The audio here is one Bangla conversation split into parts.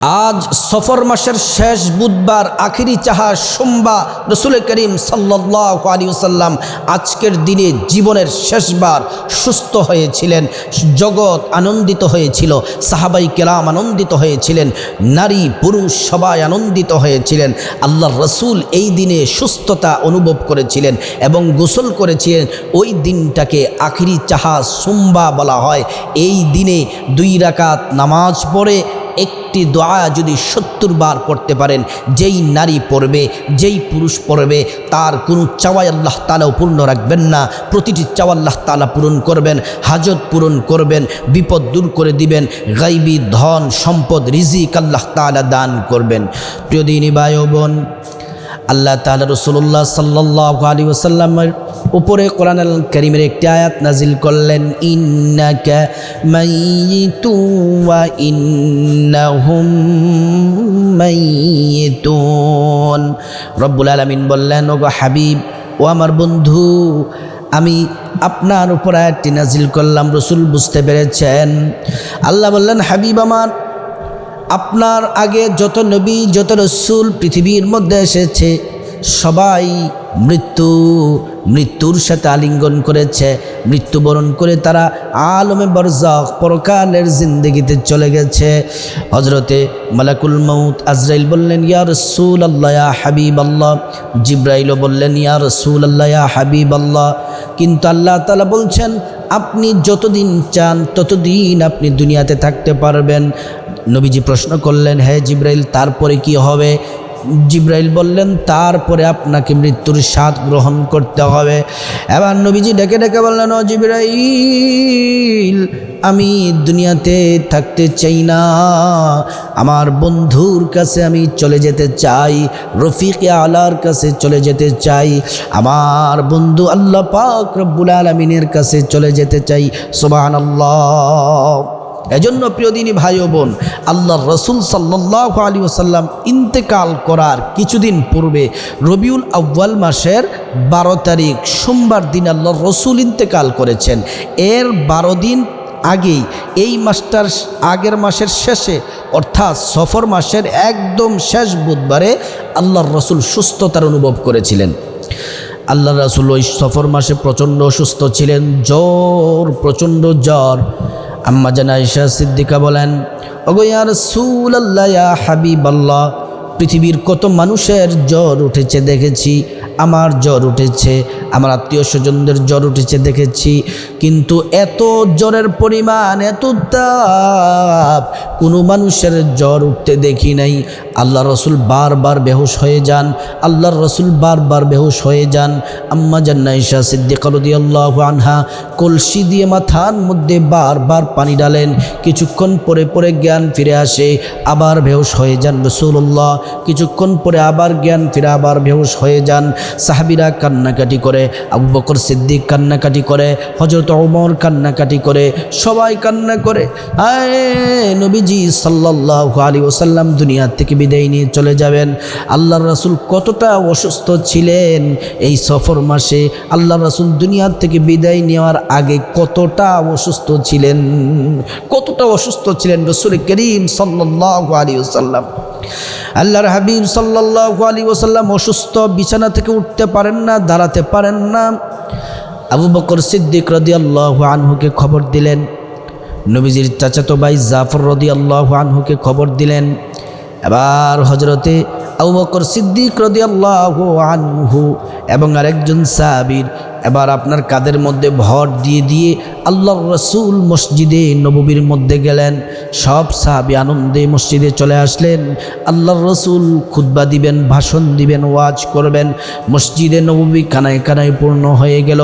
আজ সফর মাসের শেষ বুধবার, আখিরি চাহা সোমবার, রসুল করিম সাল্লাহ আলী সাল্লাম আজকের দিনে জীবনের শেষবার সুস্থ হয়েছিলেন, জগৎ আনন্দিত হয়েছিল, সাহাবাই কেলাম আনন্দিত হয়েছিলেন, নারী পুরুষ সবাই আনন্দিত হয়েছিলেন আল্লাহ রসুল এই দিনে সুস্থতা অনুভব করেছিলেন এবং গোসল করেছিলেন, ওই দিনটাকে আখিরি চাহা সোমবা বলা হয়, এই দিনে দুই রাকাত নামাজ পড়ে একটি দোয়া যদি সত্তর বার পড়তে পারেন, যেই নারী পড়বে, যেই পুরুষ পড়বে, তার কোনো চাওয়াই আল্লাহ তালাও পূর্ণ রাখবেন না। প্রতিটি চাওয়া আল্লাহ তালা পূরণ করবেন, হাজত পূরণ করবেন, বিপদ দূর করে দিবেন, গাইবি ধন, সম্পদ, রিজিক আল্লাহ তালা দান করবেন। প্রিয় দিনী বায়ু বোন আল্লাহ তালা রসুল্লাহ সাল্লাহ আলী ওসাল্লামের উপরে কোরআন আল করিমের একটি আয়াত নাজিল করলেন রব্বুল আলামিন বললেন, ওগো হাবিব, ও আমার বন্ধু, আমি আপনার উপর আয়াতটি নাজিল করলাম, রসুল বুঝতে পেরেছেন। আল্লাহ বললেন, হাবিব আমার আপনার আগে যত নবী, যত রসুল পৃথিবীর মধ্যে এসেছে, সবাই মৃত্যু, মৃত্যুর সাথে আলিঙ্গন করেছে, মৃত্যুবরণ করে তারা আলমে বরজক পরকালের জিন্দগিতে চলে গেছে। হজরতে মালাকুল মৌত আজরাইল বললেন, ইয়া রসুল আল্লাহ হাবিব আল্লাহ জিব্রাইলও বললেন, ইয়া রসুল আল্লাহ হাবিব আল্লাহ কিন্তু আল্লাহ তালা বলছেন আপনি যতদিন চান, ততদিন আপনি দুনিয়াতে থাকতে পারবেন। নবীজি প্রশ্ন করলেন হ্যাঁ জিব্রাইল, তারপরে কি হবে? জিব্রাইল বললেন, তারপরে আপনাকে মৃত্যুর স্বাদ গ্রহণ করতে হবে। এবার নবীজি ডেকে ডেকে বললেন, ও জিব্রাইল, আমি দুনিয়াতে থাকতে চাই না। আমার বন্ধুর কাছে আমি চলে যেতে চাই রফিক আলার কাছে চলে যেতে চাই। আমার বন্ধু আল্লাহ পাক রব্বুল আলমিনের কাছে চলে যেতে চাই। সোবান আল্লাহ এজন্য প্রিয়দিনী ভাই ও বোন আল্লাহ রসুল সাল্লাহ আলী ওসাল্লাম ইন্তেকাল করার কিছুদিন পূর্বে রবিউল আব্বাল মাসের বারো তারিখ সোমবার দিন আল্লাহ রসুল ইন্তেকাল করেছেন। এর বারো দিন আগেই এই মাসটার আগের মাসের শেষে, অর্থাৎ সফর মাসের একদম শেষ বুধবারে আল্লাহর রসুল সুস্থতার অনুভব করেছিলেন। আল্লাহ রাসুল ওই সফর মাসে প্রচণ্ড অসুস্থ ছিলেন, জ্বর, প্রচণ্ড জ্বর। আম্মা জানা ঈশা সিদ্দিকা বলেন, ওগো ইয়া রাসূল আল্লাহ হাবিব আল্লাহ পৃথিবীর কত মানুষের জ্বর উঠেছে দেখেছি। আমার জ্বর উঠেছে, আমার আত্মীয় স্বজনদের জ্বর উঠেছে দেখেছি। কিন্তু এত জ্বরের পরিমাণ, এত তাপ, কোনো মানুষের জ্বর উঠতে দেখি নাই। আল্লাহ রসুল বারবার বেহুশ হয়ে যান, আল্লাহর রসুল বারবার বেহুশ হয়ে যান। আম্মা জান্না ঈশা সিদ্দিকরদি আল্লাহ আনহা কলসি দিয়ে মাথার মধ্যে বারবার পানি ডালেন কিছুক্ষণ পরে পরে জ্ঞান ফিরে আসে, আবার বেহুশ হয়ে যান রসুল্লাহ কিছুক্ষণ পরে আবার জ্ঞান ফিরে আবার বেহুশ হয়ে যান। সাহাবিরা কান্নাকাটি করে, আবু বকর সিদ্দিক কান্নাকাটি করে হজরত ওমর কান্নাকাটি করে, সবাই কান্না করে। আয় নবীজি সাল্লাহ আলী ওসাল্লাম দুনিয়া থেকে বিদায় নিয়ে চলে যাবেন। আল্লাহ রাসুল কতটা অসুস্থ ছিলেন এই সফর মাসে। আল্লাহ রাসুল দুনিয়ার থেকে বিদায় নেওয়ার আগে কতটা অসুস্থ ছিলেন, কতটা অসুস্থ ছিলেন রসুল করিম সাল্লাহ আলী ওসাল্লাম আল্লাহর হাবিব সাল্লাহ আলী ওসাল্লাম অসুস্থ, বিছানা থেকে উঠতে পারেন না, দাঁড়াতে পারেন না। আবু বকর সিদ্দিক রদি আল্লাহ আনহুকে খবর দিলেন। নবীজির চাচাতো ভাই জাফর রদি আল্লাহ আনহুকে খবর দিলেন। এবার হজরতে আবু বকর সিদ্দিক রদি আল্লাহ আনহু এবং আরেকজন সাহাবির এবার আপনার কাদের মধ্যে ভর দিয়ে দিয়ে আল্লাহ রসুল মসজিদে, নববীর মধ্যে গেলেন। সব সাহাবি আনন্দে মসজিদে চলে আসলেন। আল্লাহ রসুল খুদ্া দিবেন, ভাষণ দিবেন, ওয়াজ করবেন। মসজিদে নববী কানায় কানায় পূর্ণ হয়ে গেল।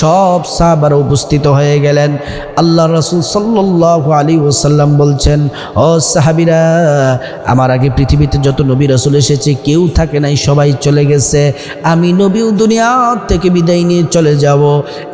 সব সাহাবার উপস্থিত হয়ে গেলেন। আল্লাহ রসুল সাল্লাহ আলী ওসাল্লাম বলছেন, ও সাহাবিরা, আমার আগে পৃথিবীতে যত নবী রসুল এসেছে, কেউ থাকে নাই, সবাই চলে গেছে। আমি নবীও দুনিয়া থেকে বিদায় নিয়ে চলে যাব।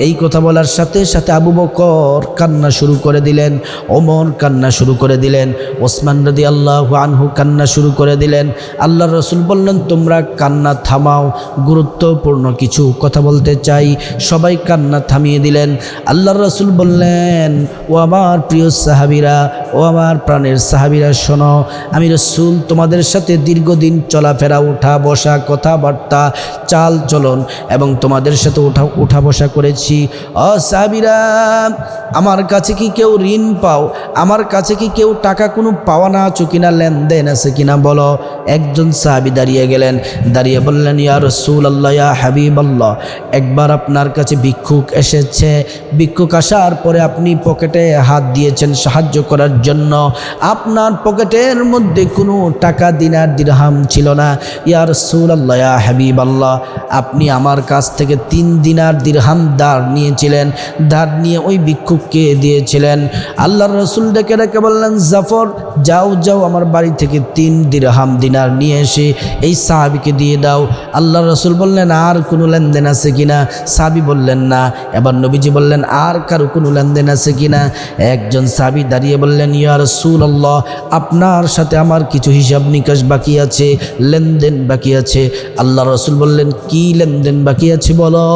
এই কথা বলার সাথে সাথে আবু বকর কান্না শুরু করে দিলেন, ওমর কান্না শুরু করে দিলেন, ওসমান রদি আল্লাহ আনহু কান্না শুরু করে দিলেন। আল্লাহ রসুল বললেন, তোমরা কান্না থামাও, গুরুত্বপূর্ণ কিছু কথা বলতে চাই। সবাই কান্না থামিয়ে দিলেন। আল্লাহ রসুল বললেন, ও আমার প্রিয় সাহাবিরা, ও আমার প্রাণের সাহাবিরা, শোনো, আমি রসুল তোমাদের সাথে দীর্ঘদিন চলাফেরা উঠা বসা কথাবার্তা চাল চলন এবং তোমাদের সাথে উঠা উঠা বসা করেছি। অ সাহাবিরা আমার কাছে কি কেউ ঋণ পাও? আমার কাছে কি কেউ টাকা কোনো পাওয়া না আছো কিনা, লেনদেন আছে কিনা বলো। একজন সাহাবি দাঁড়িয়ে গেলেন, দাঁড়িয়ে বললেন, ইয়া রসুল আল্লাহ ইয়া হাবিব আল্লাহ একবার আপনার কাছে ভিক্ষুক এসেছে। ভিক্ষুক আসার পরে আপনি পকেটে হাত দিয়েছেন সাহায্য করার জন্য। আপনার পকেটের মধ্যে কোনো টাকা, দিনার দিরহাম ছিল না। ইয়া রসুল আল্লাহ ইয়া হাবিব আল্লাহ আপনি আমার কাছ থেকে তিন দিনার দিরহাম দার নিয়েছিলেন দার নিয়ে ওই ভিক্ষুককে দিয়েছিলেন। আল্লাহর রসুল ডেকে ডেকে বললেন, জাফর, যাও যাও, আমার বাড়ি থেকে তিন দিরহাম দিনার নিয়ে এসে এই সাহাবিকে দিয়ে দাও। আল্লাহ রসুল বললেন, আর কোনো লেনদেন আছে কিনা সাহাবি বললেন, না। এবার নবীজি বললেন, আর কারও কোনো লেনদেন আছে কিনা একজন সাহাবি দাঁড়িয়ে বললেন, ইয়া রসুল আল্লাহ আপনার সাথে আমার কিছু হিসাব নিকাশ বাকি আছে, লেনদেন বাকি আছে। আল্লাহ রসুল বললেন, কি লেনদেন বাকি আছে বলো?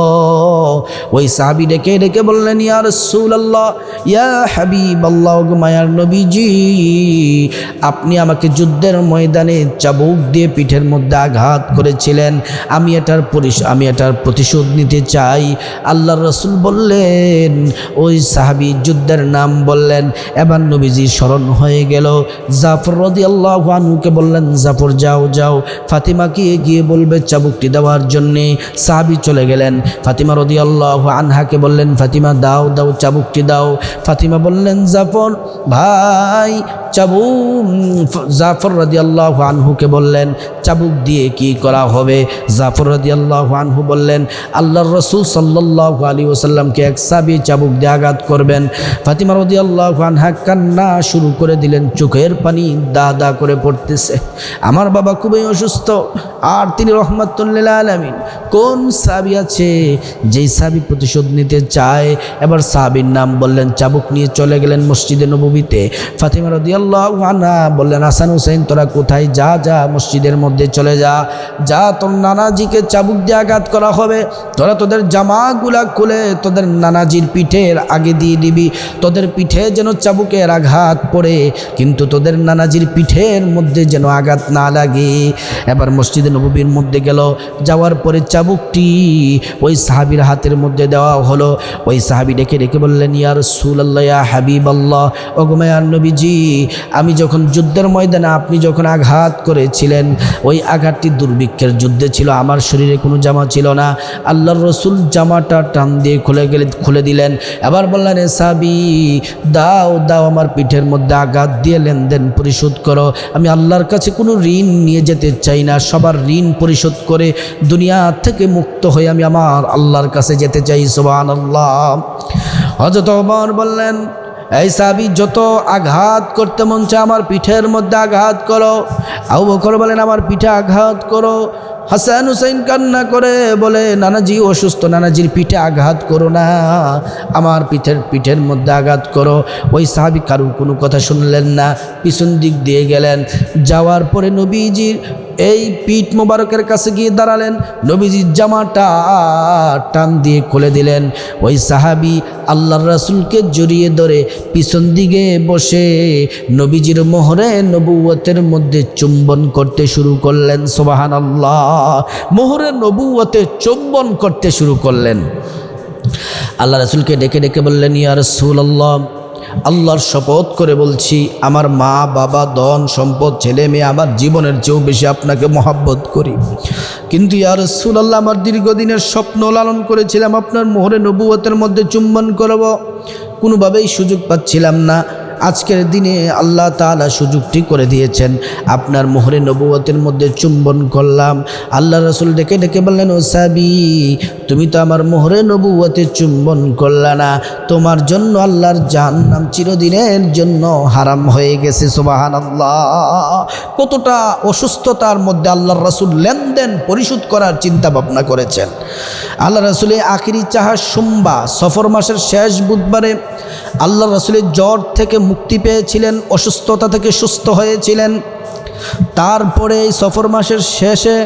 ওই সাহাবি ডেকে ডেকে বললেন, ইয়া রসুল আল্লাহ ইয়া হাবিব আল্লাহ গো মায়ার নবীজি, আপনি আমাকে যুদ্ধের ময়দানে চাবুক দিয়ে পিঠের মধ্যে আঘাত করেছিলেন। আমি এটার আমি এটার প্রতিশোধ নিতে চাই। আল্লাহ রসুল বললেন, ওই সাহাবি যুদ্ধের নাম বললেন। এবার নবীজি স্মরণ হয়ে গেল। জাফর রদি আল্লাহ আনুকে বললেন, জাফর, যাও যাও। ফাতিমাকে গিয়ে বলবে চাবুকটি দেওয়ার জন্যে? সাহাবি চলে গেলেন। ফাতিমা রদি আল্লাহ আনহাকে বললেন ফাতিমা দাও দাও চাবুকটি দাও। ফাতিমা বললেন জাফর ভাই চাবু জাফর রাজি আল্লাহ আনহুকে বললেন, চাবুক দিয়ে কি করা হবে? জাফর রাজি আল্লাহ আনহু বললেন, আল্লাহর রসুল সাল্লাহ আলী ওসাল্লামকে এক সাবি চাবুক দিয়ে আঘাত করবেন। ফাতিমা রদি আল্লাহ আনহা কান্না শুরু করে দিলেন, চোখের পানি দা দা করে পড়তেছে। আমার বাবা খুবই অসুস্থ, আর তিনি রহমাতুল্লিল আলমিন। কোন সাবি আছে? যেই সাবি প্রতিশোধ নিতে চায়, এবার সাবির নাম বললেন, চাবুক নিয়ে চলে গেলেন মসজিদে নবীতে ফাতিমা রদিয়াল্লাহ আনা বললেন, হাসান হুসেন তোরা কোথায়? যা যা, মসজিদের মধ্যে চলে যা। যা, তোর নানাজিকে চাবুক দিয়ে আঘাত করা হবে। তোরা তোদের জামাগুলা খুলে তোদের নানাজির পিঠের আগে দিয়ে দিবি। তোদের পিঠে যেন চাবুকের আঘাত পড়ে, কিন্তু তোদের নানাজির পিঠের মধ্যে যেন আঘাত না লাগে। এবার মসজিদে নবীর মধ্যে গেল। যাওয়ার পরে চাবুকটি ওই সাহাবির হাতের মধ্যে দেওয়া হলো। ওই সাহাবি ডেকে ডেকে বললেন ইয়ার সুল আল্লাহ হাবিব আল্লাহ ওগমায়ার নবীজি আমি যখন যুদ্ধের ময়দানে আপনি যখন আঘাত করেছিলেন, ওই আঘাতটি দুর্ভিক্ষের যুদ্ধে ছিল, আমার শরীরে কোনো জামা ছিল না। আল্লাহর রসুল জামাটা টান দিয়ে খুলে গেলে, খুলে দিলেন। এবার বললেন সাবি, দাও দাও আমার পিঠের মধ্যে আঘাত দিয়ে লেনদেন পরিশোধ করো। আমি আল্লাহর কাছে কোনো ঋণ নিয়ে যেতে চাই না, সবার ঋণ পরিশোধ করে দুনিয়া থেকে মুক্ত হয়ে আমি আমার আল্লাহর কাছে যেতে চাই। সোবান আল্লাহ হজরত বললেন এই সাবি যত আঘাত করতে মন চায় আমার পিঠের মধ্যে আঘাত করো। আউ বকর বলেন, আমার পিঠে আঘাত করো। হাসান হুসাইন কান্না করে বলে, নানাজি, অসুস্থ নানাজির পিঠে আঘাত করো না, আমার পিঠের পিঠের মধ্যে আঘাত করো। ওই সাহাবি কারুর কোনো কথা শুনলেন না, পিছন দিক দিয়ে গেলেন। যাওয়ার পরে নবীজির এই পিঠ মোবারকের কাছে গিয়ে দাঁড়ালেন। নবীজির জামাটা টান দিয়ে খুলে দিলেন। ওই সাহাবি আল্লাহর রাসুলকে জড়িয়ে ধরে পিছন দিকে বসে নবীজির মোহরে নবুয়তের মধ্যে চুম্বন করতে শুরু করলেন। সোবাহান আল্লাহ মোহরে নবুয়তে চুম্বন করতে শুরু করলেন। আল্লাহ রাসুলকে ডেকে ডেকে বললেন, ইয়া রসুল আল্লাহ আল্লাহর শপথ করে বলছি, আমার মা, বাবা, ধন, সম্পদ, ছেলে, মেয়ে, আমার জীবনের চেয়েও বেশি আপনাকে মহাব্বত করি। কিন্তু ইয়ার আল্লাহ আমার দীর্ঘদিনের স্বপ্ন লালন করেছিলাম, আপনার মোহরে নবুয়তের মধ্যে চুম্বন করব। কোনোভাবেই সুযোগ পাচ্ছিলাম না। আজকের দিনে আল্লাহ তালা সুযোগটি করে দিয়েছেন। আপনার মোহরে নবুয়তের মধ্যে চুম্বন করলাম। আল্লাহ রসুল ডেকে ডেকে বললেন, ও সাবি তুমি তো আমার মোহরে নবুয়তে চুম্বন করলা না। তোমার জন্য আল্লাহর জাহান্নাম চিরদিনের জন্য হারাম হয়ে গেছে সোবাহান আল্লাহ কতটা অসুস্থতার মধ্যে আল্লাহর রসুল লেনদেন পরিশোধ করার চিন্তা ভাবনা করেছেন। আল্লাহ রসুলের আখিরি চাহা সোমবা, সফর মাসের শেষ বুধবারে আল্লাহ রসুলের জ্বর থেকে মুক্তি পেয়েছিলেন, অসুস্থতা থেকে সুস্থ হয়েছিলেন। তারপরে এই সফর মাসের শেষে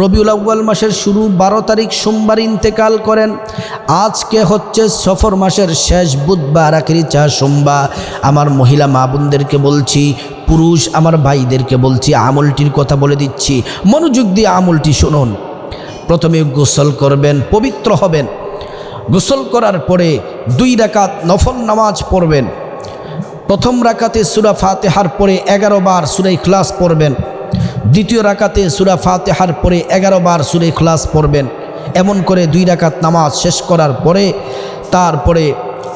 রবিউল আউ্বাল মাসের শুরু বারো তারিখ সোমবার ইন্তেকাল করেন। আজকে হচ্ছে সফর মাসের শেষ বুধবার, আখেরি চা সোমবার আমার মহিলা মা বোনদেরকে বলছি, পুরুষ আমার ভাইদেরকে বলছি, আমলটির কথা বলে দিচ্ছি। মনোযোগ দিয়ে আমলটি শুনুন। প্রথমে গোসল করবেন, পবিত্র হবেন। গোসল করার পরে দুই রাকাত নফল নামাজ পড়বেন। প্রথম রাকাতে সুরা ফাতেহার পরে এগারো বার সুরে খ্লাস পড়বেন। দ্বিতীয় রাকাতে সুরা ফাতেহার পরে এগারো বার সুরে খ্লাস পড়বেন। এমন করে দুই রাকাত নামাজ শেষ করার পরে, তারপরে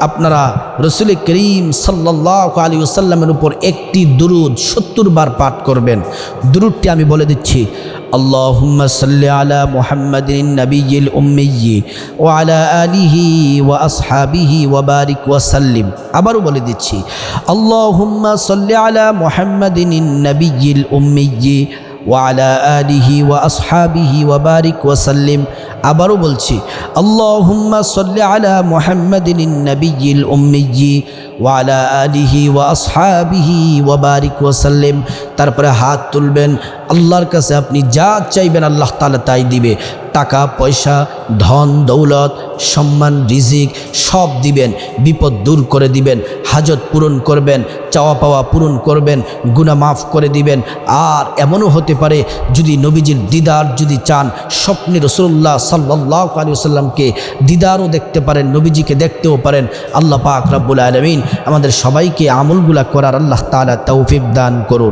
আপনারা রসুল করিম সাল্লাহ আলী ওসাল্লামের উপর একটি দুরুদ সত্তর বার পাঠ করবেন দুরুদটি আমি বলে দিচ্ছি اللهم صل على محمد النبي الأمي وعلى آله وأصحابه وبارك وسلم আবারও বলে দিচ্ছি اللهم صل على محمد النبي الأمي وعلى آله وأصحابه وبارك وسلم আবারও বলছি আল্লাহ হুম্মা সাল্লি আলা মোহাম্মদিন নবীল উম্মিজি ওয়ালা আলিহি ওয়াসহাবিহি ওয়াসাল্লিম তারপরে হাত তুলবেন, আল্লাহর কাছে আপনি যা চাইবেন আল্লাহ তালা তাই দিবে। টাকা, পয়সা, ধন, দৌলত, সম্মান, রিজিক সব দিবেন, বিপদ দূর করে দিবেন, হাজত পূরণ করবেন, চাওয়া পাওয়া পূরণ করবেন গুণা মাফ করে দিবেন। আর এমনও হতে পারে, যদি নবীজির দিদার যদি চান, স্বপ্নে রসুল্লাহ সাল্লাহ আলু সাল্লামকে দিদারও দেখতে পারেন, নবীজিকে দেখতেও পারেন, আল্লাহ পাক রাবুল আলমিন আমাদের সবাইকে আমলগুলা করার আল্লাহ তালা তৌফিক দান করুন।